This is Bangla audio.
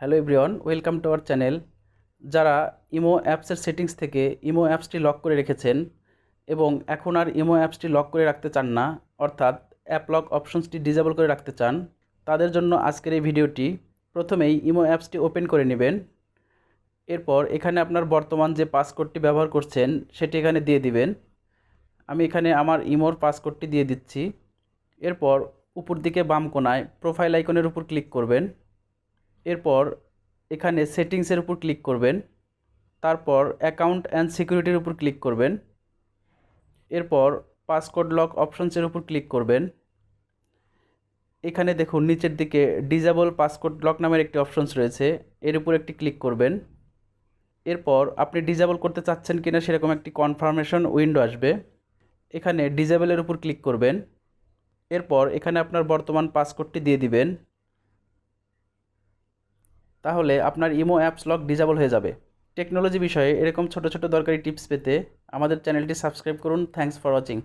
Hello everyone, welcome to our channel. যারা ইমো অ্যাপসের সেটিংস থেকে ইমো অ্যাপসটি লক করে রেখেছেন এবং এখন আর ইমো অ্যাপসটি লক করে রাখতে চান না, অর্থাৎ অ্যাপ লক অপশনসটি ডিজেবল করে রাখতে চান, তাদের জন্য আজকের এই ভিডিওটি প্রথমেই ইমো অ্যাপসটি ওপেন করে নেবেন। এরপর এখানে আপনার বর্তমান যে পাসকোডটি ব্যবহার করছেন, সেটি এখানে দিয়ে দিবেন। আমি এখানে আমার ইমোর পাসকোডটি দিয়ে দিচ্ছি। এরপর উপর দিকে বাম কোণায় প্রোফাইল আইকনের উপর ক্লিক করবেন। এরপর এখানে সেটিংসের উপর ক্লিক করবেন। তারপর অ্যাকাউন্ট অ্যান্ড সিকিউরিটির উপর ক্লিক করবেন। এরপর পাসকোড লক অপশনসের উপর ক্লিক করবেন। এখানে দেখুন, নিচের দিকে ডিজেবল পাসকোড লক নামের একটি অপশনস রয়েছে, এর উপর একটি ক্লিক করবেন। এরপর আপনি ডিজেবল করতে চাচ্ছেন কিনা সেরকম একটি কনফার্মেশন উইন্ডো আসবে। এখানে ডিজেবলের উপর ক্লিক করবেন। এরপর এখানে আপনার বর্তমান পাসকোডটি দিয়ে দিবেন। তাহলে আপনার ইমো অ্যাপস লক ডিজেবল হয়ে যাবে। টেকনোলজি বিষয়ে এরকম ছোট ছোট দরকারি টিপস পেতে আমাদের চ্যানেলটি সাবস্ক্রাইব করুন। Thanks for watching.